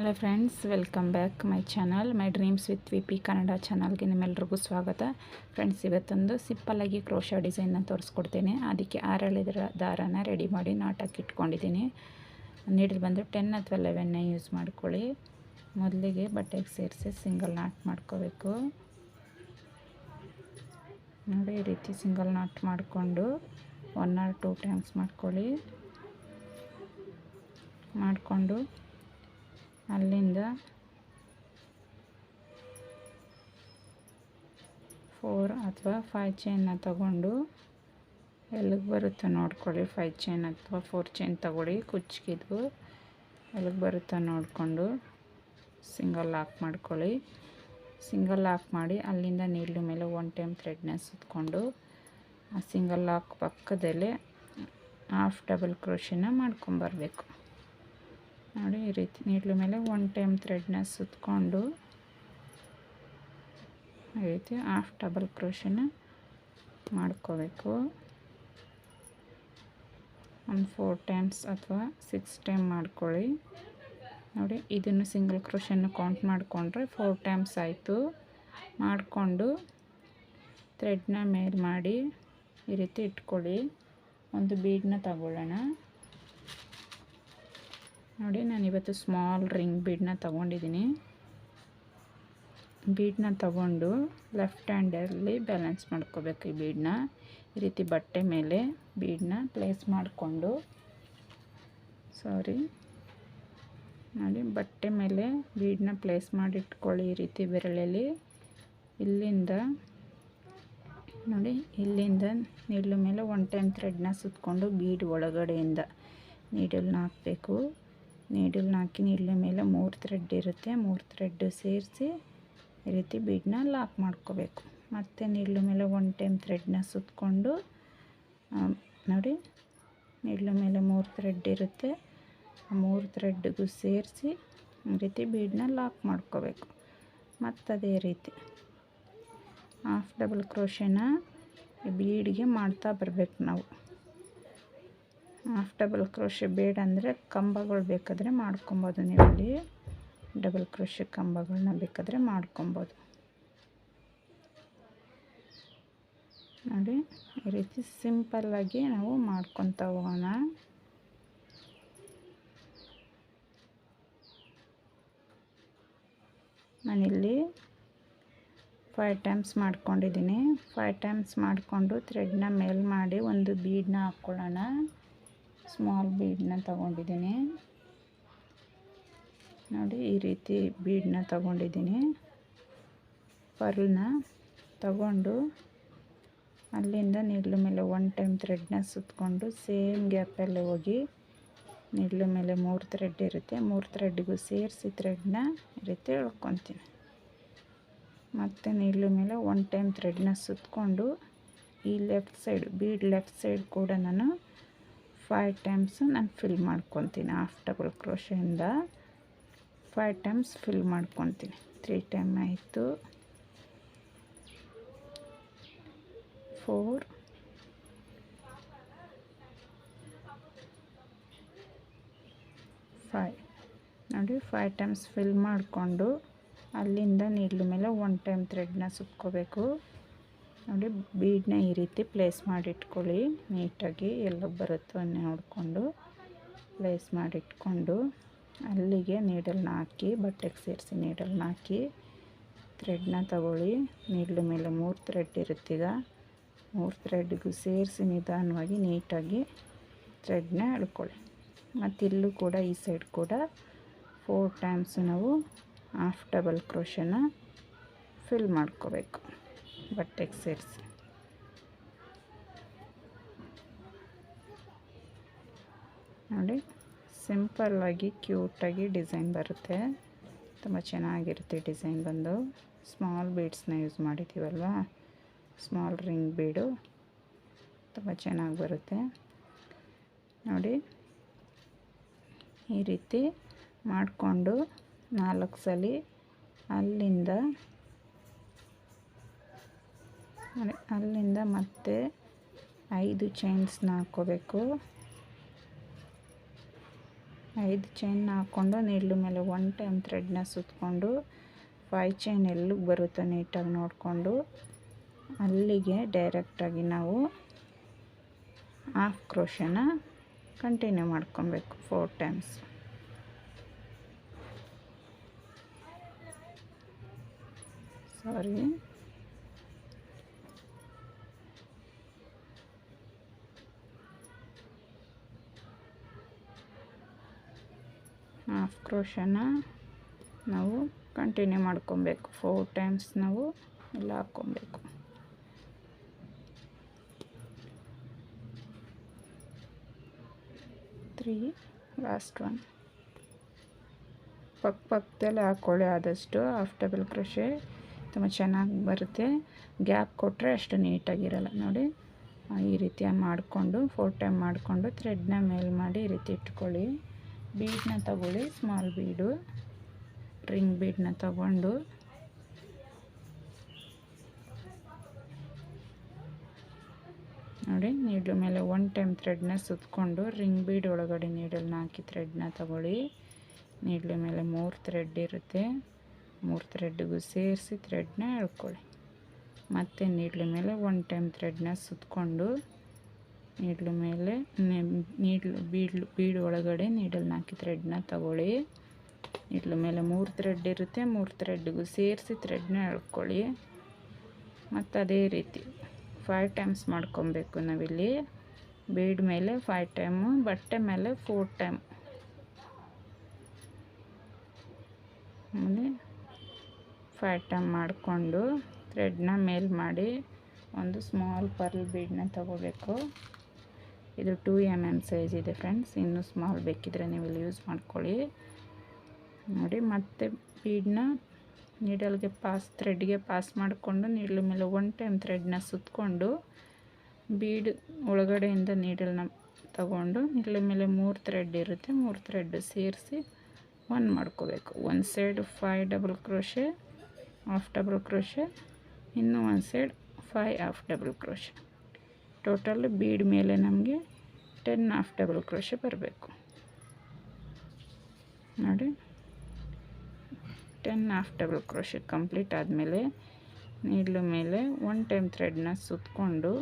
Hello friends welcome back my channel my dreams with V P Kannada ಚಾನಲ್ಗೆ ನಿಮ್ಮೆಲ್ರಿಗೂ ಸ್ವಾಗತ. Friends ಇವತ್ತೊಂದು ಸಿಂಪಲ್ಲಾಗಿ ಕ್ರೋಶ ಡಿಸೈನ್ನ ತೋರಿಸ್ಕೊಡ್ತೀನಿ. ಅದಕ್ಕೆ ಆರಳಿದ್ರ ದಾರನ ರೆಡಿ ಮಾಡಿ ನಾಟಕ್ಕೆ ಇಟ್ಕೊಂಡಿದ್ದೀನಿ. ನೀಡಲ್ ಬಂದು ಟೆನ್ ಅಥವಾ ಲೆವೆನ್ನ ಯೂಸ್ ಮಾಡ್ಕೊಳ್ಳಿ. ಮೊದಲಿಗೆ ಬಟ್ಟೆಗೆ ಸೇರಿಸಿ ಸಿಂಗಲ್ ನಾಟ್ ಮಾಡ್ಕೋಬೇಕು. ನೋಡಿ, ಈ ರೀತಿ ಸಿಂಗಲ್ ನಾಟ್ ಮಾಡಿಕೊಂಡು ಒನ್ ಆರ್ ಟೂ ಟೈಮ್ಸ್ ಮಾಡ್ಕೊಳ್ಳಿ. ಮಾಡಿಕೊಂಡು ಅಲ್ಲಿಂದ ಫೋರ್ ಅಥವಾ ಫೈವ್ ಚೈನ್ನ ತಗೊಂಡು ಎಲ್ಲಿಗೆ ಬರುತ್ತೆ ನೋಡ್ಕೊಳ್ಳಿ. ಫೈವ್ ಚೈನ್ ಅಥವಾ ಫೋರ್ ಚೈನ್ ತಗೊಳ್ಳಿ. ಕುಚ್ಚಿಗೆದು ಎಲ್ಲಿಗೆ ಬರುತ್ತೋ ನೋಡಿಕೊಂಡು ಸಿಂಗಲ್ ಲಾಕ್ ಮಾಡ್ಕೊಳ್ಳಿ. ಸಿಂಗಲ್ ಲಾಕ್ ಮಾಡಿ ಅಲ್ಲಿಂದ ನೀಡ್ಲು ಮೇಲೆ ಒನ್ ಟೈಮ್ ಥ್ರೆಡ್ನ ಸುತ್ಕೊಂಡು ಆ ಸಿಂಗಲ್ ಲಾಕ್ ಪಕ್ಕದಲ್ಲೇ ಹಾಫ್ ಡಬಲ್ ಕ್ರೋಶನ ಮಾಡ್ಕೊಂಬರ್ಬೇಕು. ನೋಡಿ ಈ ರೀತಿ ನೀಡ್ಲು ಮೇಲೆ ಒನ್ ಟೈಮ್ ಥ್ರೆಡ್ನ ಸುತ್ತಕೊಂಡು ಈ ರೀತಿ ಹಾಫ್ ಡಬಲ್ ಕ್ರೋಶನ ಮಾಡ್ಕೋಬೇಕು. ಒಂದು ಫೋರ್ ಟೈಮ್ಸ್ ಅಥವಾ ಸಿಕ್ಸ್ ಟೈಮ್ ಮಾಡ್ಕೊಳ್ಳಿ. ನೋಡಿ, ಇದನ್ನು ಸಿಂಗಲ್ ಕ್ರೋಶನ್ನು ಕೌಂಟ್ ಮಾಡಿಕೊಂಡ್ರೆ ಫೋರ್ ಟೈಮ್ಸ್ ಆಯಿತು. ಮಾಡಿಕೊಂಡು ಥ್ರೆಡ್ನ ಮೇಲ್ ಮಾಡಿ ಈ ರೀತಿ ಇಟ್ಕೊಳ್ಳಿ. ಒಂದು ಬೀಡನ್ನ ತಗೊಳ್ಳೋಣ. ನೋಡಿ, ನಾನು ಇವತ್ತು ಸ್ಮಾಲ್ ರಿಂಗ್ ಬೀಡನ್ನ ತಗೊಂಡಿದ್ದೀನಿ ಬೀಡನ್ನ ತಗೊಂಡು ಲೆಫ್ಟ್ ಹ್ಯಾಂಡಲ್ಲಿ ಬ್ಯಾಲೆನ್ಸ್ ಮಾಡ್ಕೋಬೇಕು ಈ ಬೀಡನ್ನ ಈ ರೀತಿ ಬಟ್ಟೆ ಮೇಲೆ ಬೀಡನ್ನ ಪ್ಲೇಸ್ ಮಾಡಿಕೊಂಡು ಸಾರಿ ನೋಡಿ, ಬಟ್ಟೆ ಮೇಲೆ ಬೀಡನ್ನ ಪ್ಲೇಸ್ ಮಾಡಿಟ್ಕೊಳ್ಳಿ ಈ ರೀತಿ ಬೆರಳಲ್ಲಿ. ಇಲ್ಲಿಂದ, ನೋಡಿ, ಇಲ್ಲಿಂದ ನೀಡ್ಲು ಮೇಲೆ ಒನ್ ಟೈಮ್ ಥ್ರೆಡ್ನ ಸುತ್ತಕೊಂಡು ಬೀಡ್ ಒಳಗಡೆಯಿಂದ ನೀಡಲ್ನ ಹಾಕಬೇಕು. ನೀಡಲ್ನ ಹಾಕಿ ನೀಡ್ಲ ಮೇಲೆ ಮೂರು ಥ್ರೆಡ್ ಇರುತ್ತೆ. ಮೂರು ಥ್ರೆಡ್ ಸೇರಿಸಿ ಈ ರೀತಿ ಬೀಡನ್ನ ಲಾಕ್ ಮಾಡ್ಕೋಬೇಕು. ಮತ್ತು ನೀಡ್ಲು ಮೇಲೆ ಒನ್ ಟೈಮ್ ಥ್ರೆಡ್ನ ಸುತ್ತಕೊಂಡು ನೋಡಿ ನೀಡಲ ಮೇಲೆ ಮೂರು ಥ್ರೆಡ್ ಇರುತ್ತೆ. ಆ ಮೂರು ಥ್ರೆಡ್ಗೂ ಸೇರಿಸಿ ಈ ರೀತಿ ಬೀಡನ್ನ ಲಾಕ್ ಮಾಡ್ಕೋಬೇಕು. ಮತ್ತು ಅದೇ ರೀತಿ ಹಾಫ್ ಡಬಲ್ ಕ್ರೋಶನ ಬೀಡಿಗೆ ಮಾಡ್ತಾ ಬರಬೇಕು ನಾವು. ಹಾಫ್ ಡಬಲ್ ಕ್ರೋಶೆ ಬೇಡ ಅಂದರೆ ಕಂಬಗಳು ಬೇಕಾದರೆ ಮಾಡ್ಕೊಬೋದು ನೀವು ಡಬಲ್ ಕ್ರೋಶೆ ಕಂಬಗಳನ್ನ ಬೇಕಾದರೆ ಮಾಡ್ಕೊಬೋದು. ನೋಡಿ, ಈ ರೀತಿ ಸಿಂಪಲ್ಲಾಗಿ ನಾವು ಮಾಡ್ಕೊತ ಹೋಗೋಣ. ನಾನಿಲ್ಲಿ ಫೈವ್ ಟೈಮ್ಸ್ ಮಾಡ್ಕೊಂಡಿದ್ದೀನಿ. ಫೈವ್ ಟೈಮ್ಸ್ ಮಾಡಿಕೊಂಡು ಥ್ರೆಡ್ನ ಮೇಲ್ ಮಾಡಿ ಒಂದು ಬೀಡನ್ನ ಹಾಕ್ಕೊಳ್ಳೋಣ ಸ್ಮಾಲ್ ಬೀಡನ್ನ ತಗೊಂಡಿದ್ದೀನಿ. ನೋಡಿ, ಈ ರೀತಿ ಬೀಡನ್ನ ತಗೊಂಡಿದ್ದೀನಿ. ಪರ್ಲ್ನ ತಗೊಂಡು ಅಲ್ಲಿಂದ ನಿಲ್ಲು ಮೇಲೆ ಒನ್ ಟೈಮ್ ಥ್ರೆಡ್ನ ಸುತ್ತಕೊಂಡು ಸೇಮ್ ಗ್ಯಾಪಲ್ಲಿ ಹೋಗಿ ನಿಲ್ಲು ಮೇಲೆ ಮೂರು ಥ್ರೆಡ್ ಇರುತ್ತೆ. ಮೂರು ಥ್ರೆಡ್ಗೂ ಸೇರಿಸಿ ಥ್ರೆಡ್ನ ಈ ರೀತಿ ಎಳ್ಕೊತೀನಿ. ಮತ್ತು ನಿಲ್ಲು ಮೇಲೆ ಒನ್ ಟೈಮ್ ಥ್ರೆಡ್ನ ಸುತ್ತಕೊಂಡು ಈ left side bead left side ಕೂಡ ನಾನು ಫೈವ್ ಟೈಮ್ಸು ನಾನು ಫಿಲ್ ಮಾಡ್ಕೊತೀನಿ ಹಾಫ್ ಡಬಲ್ ಕ್ರೋಶೆಯಿಂದ ಫೈವ್ ಟೈಮ್ಸ್ ಫಿಲ್ ಮಾಡ್ಕೊತೀನಿ. ತ್ರೀ ಟೈಮ್ ಆಯಿತು. ಫೋರ್ ಫೈ ನೋಡಿ ಫೈವ್ ಟೈಮ್ಸ್ ಫಿಲ್ ಮಾಡಿಕೊಂಡು ಅಲ್ಲಿಂದ ನೀಡ್ಲ ಮೇಲೆ ಒನ್ ಟೈಮ್ ಥ್ರೆಡ್ನ ಸುತ್ಕೋಬೇಕು. ನೋಡಿ ಬೀಡನ್ನ ಈ ರೀತಿ ಪ್ಲೇಸ್ ಮಾಡಿಟ್ಕೊಳ್ಳಿ. ನೀಟಾಗಿ ಎಲ್ಲ ಬರುತ್ತೋ ನೋಡಿಕೊಂಡು ಪ್ಲೇಸ್ ಮಾಡಿಟ್ಕೊಂಡು ಅಲ್ಲಿಗೆ ನೀಡಲ್ನ ಹಾಕಿ, ಬಟ್ಟೆಗೆ ಸೇರಿಸಿ ನೀಡಲ್ನ ಹಾಕಿ ಥ್ರೆಡ್ನ ತಗೊಳ್ಳಿ. ನೀಡ್ಲ ಮೇಲೆ ಮೂರು ಥ್ರೆಡ್ ಇರುತ್ತೀಗ ಮೂರು ಥ್ರೆಡ್ಗೂ ಸೇರಿಸಿ ನಿಧಾನವಾಗಿ ನೀಟಾಗಿ ಥ್ರೆಡ್ನ ಎಳ್ಕೊಳ್ಳಿ ಮತ್ತು ಇಲ್ಲೂ ಕೂಡ ಈ ಸೈಡ್ ಕೂಡ ಫೋರ್ ಟೈಮ್ಸ್ ನಾವು ಹಾಫ್ ಡಬಲ್ ಕ್ರೋಶನ ಫಿಲ್ ಮಾಡ್ಕೋಬೇಕು. ಬಟ್ಟೆಗೆ ಸೇರಿಸಿ. ನೋಡಿ ಸಿಂಪಲ್ಲಾಗಿ ಕ್ಯೂಟಾಗಿ ಡಿಸೈನ್ ಬರುತ್ತೆ. ತುಂಬ ಚೆನ್ನಾಗಿರುತ್ತೆ ಡಿಸೈನ್ ಬಂದು. ಸ್ಮಾಲ್ ಬೀಡ್ಸ್ನ ಯೂಸ್ ಮಾಡಿದ್ದೀವಲ್ವ? Small ring bead. ತುಂಬ ಚೆನ್ನಾಗಿ ಬರುತ್ತೆ. ನೋಡಿ, ಈ ರೀತಿ ಮಾಡಿಕೊಂಡು ನಾಲ್ಕು ಸಲ ಅಲ್ಲಿಂದ ಅಲ್ಲಿಂದ ಮತ್ತೆ ಐದು ಚೈನ್ಸ್ನ ಹಾಕ್ಕೋಬೇಕು. ಐದು ಚೈನ್ ಹಾಕ್ಕೊಂಡು ನೆಲ್ಲು ಮೇಲೆ ಒನ್ ಟೈಮ್ ಥ್ರೆಡ್ನ ಸುತ್ತಕೊಂಡು ಫೈ ಚೈನ್ ಎಲ್ಲಿಗೆ ಬರುತ್ತೋ ನೀಟಾಗಿ ನೋಡಿಕೊಂಡು. ಅಲ್ಲಿಗೆ ಡೈರೆಕ್ಟಾಗಿ ನಾವು ಹಾಫ್ ಕ್ರೋಶನ ಕಂಟಿನ್ಯೂ ಮಾಡ್ಕೊಬೇಕು ಫೋರ್ ಟೈಮ್ಸ್ ಸಾರಿ ಹಾಫ್ ಕ್ರೋಶನ ನಾವು ಕಂಟಿನ್ಯೂ ಮಾಡ್ಕೊಬೇಕು. ಫೋರ್ ಟೈಮ್ಸ್ ನಾವು ಎಲ್ಲ ಹಾಕ್ಕೊಬೇಕು. ತ್ರೀ ಲಾಸ್ಟ್ ಒನ್ ಪಕ್ಕ ಪಕ್ಕದಲ್ಲಿ ಹಾಕ್ಕೊಳ್ಳಿ ಆದಷ್ಟು. ಹಾಫ್ ಟೇಬಲ್ ಕ್ರೋಶೆ ತುಂಬ ಚೆನ್ನಾಗಿ ಬರುತ್ತೆ. ಗ್ಯಾಪ್ ಕೊಟ್ಟರೆ ಅಷ್ಟು ನೀಟಾಗಿರಲ್ಲ. ನೋಡಿ ಈ ರೀತಿಯಾಗಿ ಮಾಡಿಕೊಂಡು ಫೋರ್ ಟೈಮ್ ಮಾಡಿಕೊಂಡು ಥ್ರೆಡ್ನ ಮೇಲ್ ಮಾಡಿ ಈ ರೀತಿ ಇಟ್ಕೊಳ್ಳಿ. ಬೀಡನ್ನ ತಗೊಳ್ಳಿ ಸ್ಮಾಲ್ ಬೀಡು ರಿಂಗ್ ಬೀಡನ್ನ ತಗೊಂಡು. ನೋಡಿ, ನೀಡ್ಲು ಮೇಲೆ ಒನ್ ಟೈಮ್ ಥ್ರೆಡ್ನ ಸುತ್ತಕೊಂಡು ರಿಂಗ್ ಬೀಡ್ ಒಳಗಡೆ ನೀಡಲ್ನ ಹಾಕಿ ಥ್ರೆಡ್ನ ತಗೊಳ್ಳಿ. ನೀಡ್ಲು ಮೇಲೆ ಮೂರು ಥ್ರೆಡ್ ಇರುತ್ತೆ. ಮೂರು ಥ್ರೆಡ್ಗೂ ಸೇರಿಸಿ ಥ್ರೆಡ್ನ ಎಳ್ಕೊಳ್ಳಿ. ಮತ್ತು ನೀಡ್ಲು ಮೇಲೆ ಒನ್ ಟೈಮ್ ಥ್ರೆಡ್ನ ಸುತ್ತಕೊಂಡು ನೀಡ್ಲು ಮೇಲೆ ನೀಡ್ಲು, ಬೀಡ್ಲು, ಬೀಡ್ ಒಳಗಡೆ ನೀಡಲ್ನ ಹಾಕಿ ಥ್ರೆಡ್ನ ತಗೊಳ್ಳಿ. ನೀಡ್ಲು ಮೇಲೆ ಮೂರು ಥ್ರೆಡ್ ಇರುತ್ತೆ, ಮೂರು ಥ್ರೆಡ್ಗೂ ಸೇರಿಸಿ ಥ್ರೆಡ್ನ ಎಳ್ಕೊಳ್ಳಿ. ಮತ್ತು ಅದೇ ರೀತಿ ಫೈವ್ ಟೈಮ್ಸ್ ಮಾಡ್ಕೊಬೇಕು ನಾವಿಲ್ಲಿ. ಬೀಡ್ ಮೇಲೆ ಫೈವ್ ಟೈಮು ಬಟ್ಟೆ ಮೇಲೆ ಫೋರ್ ಟೈಮ್ ಆಮೇಲೆ ಫೈವ್ ಟೈಮ್ ಮಾಡಿಕೊಂಡು ಥ್ರೆಡ್ನ ಮೇಲ್ ಮಾಡಿ ಒಂದು ಸ್ಮಾಲ್ ಪರ್ಲ್ ಬೀಡನ್ನ ತಗೋಬೇಕು ಇದು ಟೂ ಎಂ ಎಂ ಸೈಜ್ ಇದೆ ಫ್ರೆಂಡ್ಸ್ ಇನ್ನೂ ಸ್ಮಾಲ್ ಬೇಕಿದ್ರೆ ನೀವು ಇಲ್ಲಿ ಯೂಸ್ ಮಾಡ್ಕೊಳ್ಳಿ. ನೋಡಿ, ಮತ್ತೆ ಬೀಡನ್ನ ನೀಡಲ್ಗೆ ಪಾಸ್ ಥ್ರೆಡ್ಗೆ ಪಾಸ್ ಮಾಡಿಕೊಂಡು ನೀಡಲ್ ಮೇಲೆ ಒನ್ ಟೈಮ್ ಥ್ರೆಡ್ನ ಸುತ್ತಕೊಂಡು ಬೀಡ್ ಒಳಗಡೆಯಿಂದ ನೀಡಲ್ನ ತಗೊಂಡು ನೀಡಲ್ ಮೇಲೆ ಮೂರು ಥ್ರೆಡ್ ಇರುತ್ತೆ. ಮೂರು ಥ್ರೆಡ್ ಸೇರಿಸಿ ಒನ್ ಮಾಡ್ಕೋಬೇಕು. ಒಂದು side five double crochet of double crochet ಇನ್ನೂ ಒಂದು side five of double crochet total bead ಮೇಲೆ ನಮಗೆ ಟೆನ್ ಹಾಫ್ ಡಬಲ್ ಕ್ರೋಶೆ ಬರಬೇಕು. ನೋಡಿ. Ten half double crochet complete ಆದಮೇಲೆ ನೀಡ್ಲು ಮೇಲೆ ಒನ್ ಟೈಮ್ ಥ್ರೆಡ್ನ ಸುತ್ತಕೊಂಡು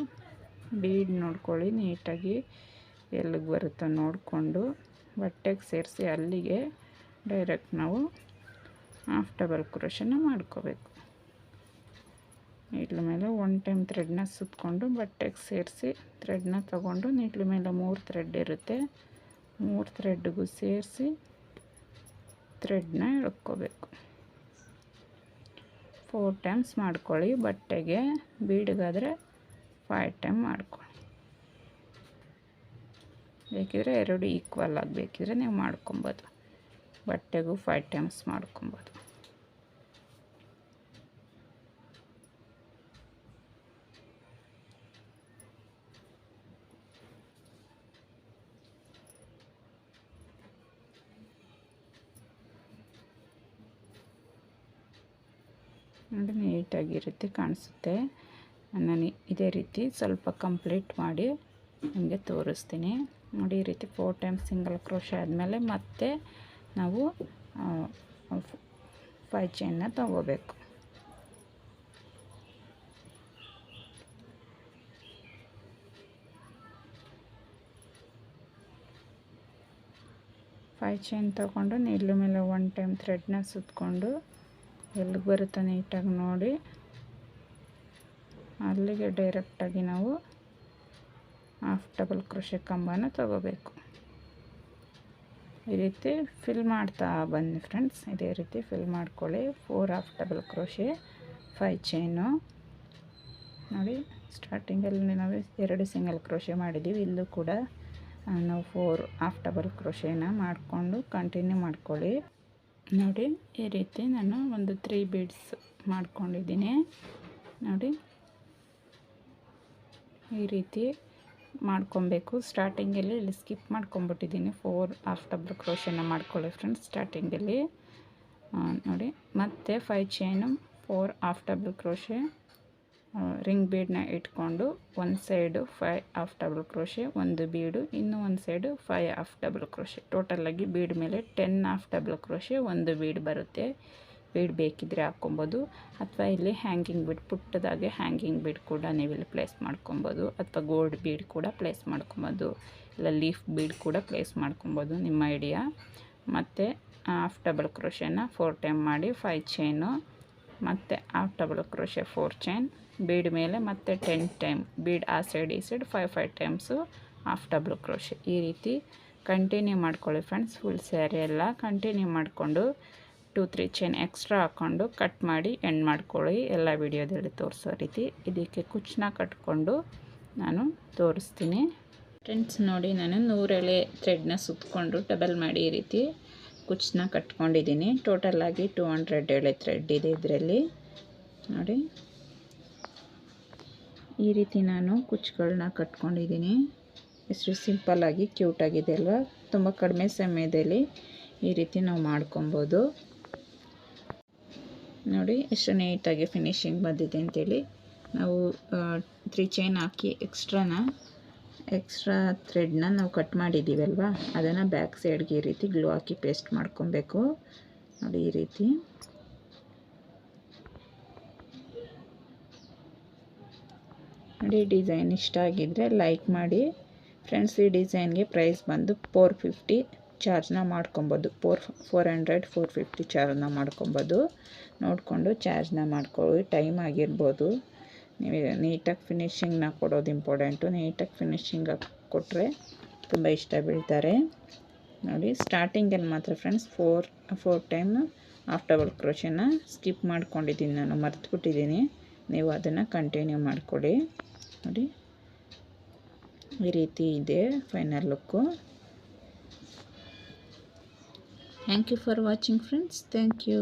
ಬೀಡ್ ನೋಡ್ಕೊಳ್ಳಿ, ನೀಟಾಗಿ ಎಲ್ಲಿಗೆ ಬರುತ್ತೋ ನೋಡಿಕೊಂಡು ಬಟ್ಟೆಗೆ ಸೇರಿಸಿ ಅಲ್ಲಿಗೆ ಡೈರೆಕ್ಟ್ ನಾವು ಹಾಫ್ ಡಬಲ್ ಕ್ರೋಶನ ಮಾಡ್ಕೋಬೇಕು. ನೀಡ್ಲ ಮೇಲೆ ಒನ್ ಟೈಮ್ ಥ್ರೆಡ್ನ ಸುತ್ತಕೊಂಡು ಬಟ್ಟೆಗೆ ಸೇರಿಸಿ ಥ್ರೆಡ್ನ ತಗೊಂಡು ನೀಟ್ಲ ಮೇಲೆ ಮೂರು ಥ್ರೆಡ್ ಇರುತ್ತೆ. ಮೂರು ಥ್ರೆಡ್ಗೂ ಸೇರಿಸಿ ಥ್ರೆಡ್ನ ಎಳ್ಕೋಬೇಕು. ಫೋರ್ ಟೈಮ್ಸ್ ಮಾಡ್ಕೊಳ್ಳಿ ಬಟ್ಟೆಗೆ, ಬೀಡಿಗಾದರೆ ಫೈವ್ ಟೈಮ್ ಮಾಡ್ಕೊಳ್ಳಿ. ಬೇಕಿದ್ರೆ ಎರಡು ಈಕ್ವಲ್ ಆಗಬೇಕಿದ್ರೆ ನೀವು ಮಾಡ್ಕೊಬೋದು. ಬಟ್ಟೆಗೂ ಫೈವ್ ಟೈಮ್ಸ್ ಮಾಡ್ಕೊಬೋದು. ನೋಡಿ, ನೀಟಾಗಿರುತ್ತೆ ಕಾಣಿಸುತ್ತೆ. ನಾನು ಇದೇ ರೀತಿ ಸ್ವಲ್ಪ ಕಂಪ್ಲೀಟ್ ಮಾಡಿ ನಿಮಗೆ ತೋರಿಸ್ತೀನಿ. ನೋಡಿ, ಈ ರೀತಿ ಫೋರ್ ಟೈಮ್ ಸಿಂಗಲ್ ಕ್ರೋಶ ಆದಮೇಲೆ ಮತ್ತೆ ನಾವು ಫೈ ಚೈನ್ನ ತಗೋಬೇಕು. ಫೈ ಚೈನ್ ತಗೊಂಡು ನಿಲ್ಲು ಮೇಲೆ ಒನ್ ಟೈಮ್ ಥ್ರೆಡ್ನ ಸುತ್ತಕೊಂಡು ಎಲ್ಲಿಗೆ ಬರುತ್ತೆ ನೀಟಾಗಿ ನೋಡಿ. ಅಲ್ಲಿಗೆ ಡೈರೆಕ್ಟಾಗಿ ನಾವು ಹಾಫ್ ಡಬಲ್ ಕೃಷಿ ಕಂಬನ ತಗೋಬೇಕು. ಈ ರೀತಿ ಫಿಲ್ ಮಾಡ್ತಾ ಬನ್ನಿ ಫ್ರೆಂಡ್ಸ್ ಇದೇ ರೀತಿ ಫಿಲ್ ಮಾಡ್ಕೊಳ್ಳಿ. Four half double crochet five chain ನೋಡಿ ಸ್ಟಾರ್ಟಿಂಗಲ್ಲಿ ನಾವು ಎರಡು ಸಿಂಗಲ್ ಕ್ರೋಶೆ ಮಾಡಿದ್ದೀವಿ ಇಲ್ಲೂ ಕೂಡ ನಾವು ಫೋರ್ ಹಾಫ್ ಡಬಲ್ ಕ್ರೋಶೆನ ಮಾಡಿಕೊಂಡು ಕಂಟಿನ್ಯೂ ಮಾಡ್ಕೊಳ್ಳಿ. ನೋಡಿ, ಈ ರೀತಿ ನಾನು ಒಂದು ತ್ರೀ ಬೀಡ್ಸ್ ಮಾಡ್ಕೊಂಡಿದ್ದೀನಿ. ನೋಡಿ, ಈ ರೀತಿ ಮಾಡ್ಕೊಬೇಕು. ಸ್ಟಾರ್ಟಿಂಗಲ್ಲಿ ಇಲ್ಲಿ ಸ್ಕಿಪ್ ಮಾಡ್ಕೊಂಬಿಟ್ಟಿದ್ದೀನಿ ಫೋರ್ ಹಾಫ್ ಡಬಲ್ ಕ್ರೋಷನ್ನ ಮಾಡ್ಕೊಳ್ಳಿ ಫ್ರೆಂಡ್ಸ್ ಸ್ಟಾರ್ಟಿಂಗಲ್ಲಿ ನೋಡಿ, ಮತ್ತು five chain four half double crochet ring ಬೀಡನ್ನ ಇಟ್ಕೊಂಡು ಒಂದು side five half double crochet ಒಂದು ಬೀಡು, ಇನ್ನೂ ಒಂದು side five half double crochet ಟೋಟಲಾಗಿ bead ಮೇಲೆ ಟೆನ್ ಆಫ್ ಡಬಲ್ ಕ್ರೋಶೆ ಒಂದು ಬೀಡ್ ಬರುತ್ತೆ. ಬೀಡ್ ಬೇಕಿದ್ರೆ ಹಾಕ್ಕೊಬೋದು. ಅಥವಾ ಇಲ್ಲಿ ಹ್ಯಾಂಗಿಂಗ್ ಬೀಡ್ ಪುಟ್ಟದಾಗೆ ಹ್ಯಾಂಗಿಂಗ್ ಬೀಡ್ ಕೂಡ ನೀವು ಇಲ್ಲಿ ಪ್ಲೇಸ್ ಮಾಡ್ಕೊಬೋದು. ಅಥವಾ ಗೋಲ್ಡ್ ಬೀಡ್ ಕೂಡ ಪ್ಲೇಸ್ ಮಾಡ್ಕೊಬೋದು. ಇಲ್ಲ ಲೀಫ್ ಬೀಡ್ ಕೂಡ ಪ್ಲೇಸ್ ಮಾಡ್ಕೊಬೋದು, ನಿಮ್ಮ ಐಡಿಯಾ ಮತ್ತು ಆಫ್ ಡಬಲ್ ಕ್ರೋಶೆನ ಫೋರ್ ಟೈಮ್ ಮಾಡಿ ಫೈ ಚೈನು ಮತ್ತು half double crochet four chain, bead ಮೇಲೆ ಮತ್ತೆ ಟೆನ್ ಟೈಮ್, ಬೀಡ್ ಆ ಸೈಡ್ ಈ side five five times half double crochet. ಈ ರೀತಿ ಕಂಟಿನ್ಯೂ ಮಾಡ್ಕೊಳ್ಳಿ ಫ್ರೆಂಡ್ಸ್ ಫುಲ್ ಸ್ಯಾರಿ ಎಲ್ಲ ಕಂಟಿನ್ಯೂ ಮಾಡಿಕೊಂಡು ಟೂ ತ್ರೀ ಚೈನ್ ಎಕ್ಸ್ಟ್ರಾ ಹಾಕ್ಕೊಂಡು ಕಟ್ ಮಾಡಿ ಎಂಡ್ ಮಾಡ್ಕೊಳ್ಳಿ. ಎಲ್ಲ ವಿಡಿಯೋದಲ್ಲಿ ತೋರಿಸೋ ರೀತಿ ಇದಕ್ಕೆ ಕುಚ್ಚನ್ನ ಕಟ್ಕೊಂಡು ನಾನು ತೋರಿಸ್ತೀನಿ. ಫ್ರೆಂಡ್ಸ್, ನೋಡಿ, ನಾನು ನೂರೆಳೆ ಥ್ರೆಡ್ನ ಸುತ್ತಕೊಂಡು ಡಬಲ್ ಮಾಡಿ ಈ ರೀತಿ ಕುಚ್ಚನ್ನ ಕಟ್ಕೊಂಡಿದ್ದೀನಿ. ಟೋಟಲಾಗಿ ಟೂ ಹಂಡ್ರೆಡ್ ಹೇಳಿ ಥ್ರೆಡ್ ಇದೆ ಇದರಲ್ಲಿ. ನೋಡಿ. ಈ ರೀತಿ ನಾನು ಕುಚ್ಚುಗಳನ್ನ ಕಟ್ಕೊಂಡಿದ್ದೀನಿ. ಎಷ್ಟು ಸಿಂಪಲ್ಲಾಗಿ ಕ್ಯೂಟಾಗಿದೆ ಅಲ್ವಾ? ತುಂಬ ಕಡಿಮೆ ಸಮಯದಲ್ಲಿ ಈ ರೀತಿ ನಾವು ಮಾಡ್ಕೊಬೋದು. ನೋಡಿ, ಎಷ್ಟು ನೀಟಾಗಿ ಫಿನಿಶಿಂಗ್ ಬಂದಿದೆ ಅಂತೇಳಿ. ನಾವು ತ್ರೀ ಚೈನ್ ಹಾಕಿ ಎಕ್ಸ್ಟ್ರಾನ ಎಕ್ಸ್ಟ್ರಾ ಥ್ರೆಡ್ನ ನಾವು ಕಟ್ ಮಾಡಿದ್ದೀವಲ್ವ? ಅದನ್ನು ಬ್ಯಾಕ್ ಸೈಡ್ಗೆ ಈ ರೀತಿ ಗ್ಲೂ ಹಾಕಿ ಪೇಸ್ಟ್ ಮಾಡ್ಕೊಬೇಕು. ನೋಡಿ ಈ ರೀತಿ. ನೋಡಿ, ಡಿಸೈನ್ ಇಷ್ಟ ಆಗಿದ್ದರೆ ಲೈಕ್ ಮಾಡಿ. ಫ್ರೆಂಡ್ಸ್, ಈ ಡಿಸೈನ್ಗೆ ಪ್ರೈಸ್ ಬಂದು ಫೋರ್ ಫಿಫ್ಟಿ ಚಾರ್ಜ್ನ ಮಾಡ್ಕೊಬೋದು. Four four hundred, four fifty ಚಾರ್ಜ್ನ ಮಾಡ್ಕೊಬೋದು. ನೋಡಿಕೊಂಡು ಚಾರ್ಜ್ನ ಮಾಡ್ಕೊಳ್ಳಿ. ಟೈಮ್ ಆಗಿರ್ಬೋದು. ನೀವು ನೀಟಾಗಿ ಫಿನಿಶಿಂಗ್ನ ಕೊಡೋದು ಇಂಪಾರ್ಟೆಂಟು ನೀಟಾಗಿ ಫಿನಿಶಿಂಗ್ ಕೊಟ್ಟರೆ ತುಂಬ ಇಷ್ಟ ಬೀಳ್ತಾರೆ. ನೋಡಿ ಸ್ಟಾರ್ಟಿಂಗಲ್ಲಿ ಮಾತ್ರ friends four four time after double skip ಮಾಡ್ಕೊಂಡಿದ್ದೀನಿ ನಾನು, ಮರ್ತುಬಿಟ್ಟಿದ್ದೀನಿ. ನೀವು ಅದನ್ನು ಕಂಟಿನ್ಯೂ ಮಾಡಿಕೊಡಿ. ನೋಡಿ, ಈ ರೀತಿ ಇದೆ final look thank you for watching friends thank you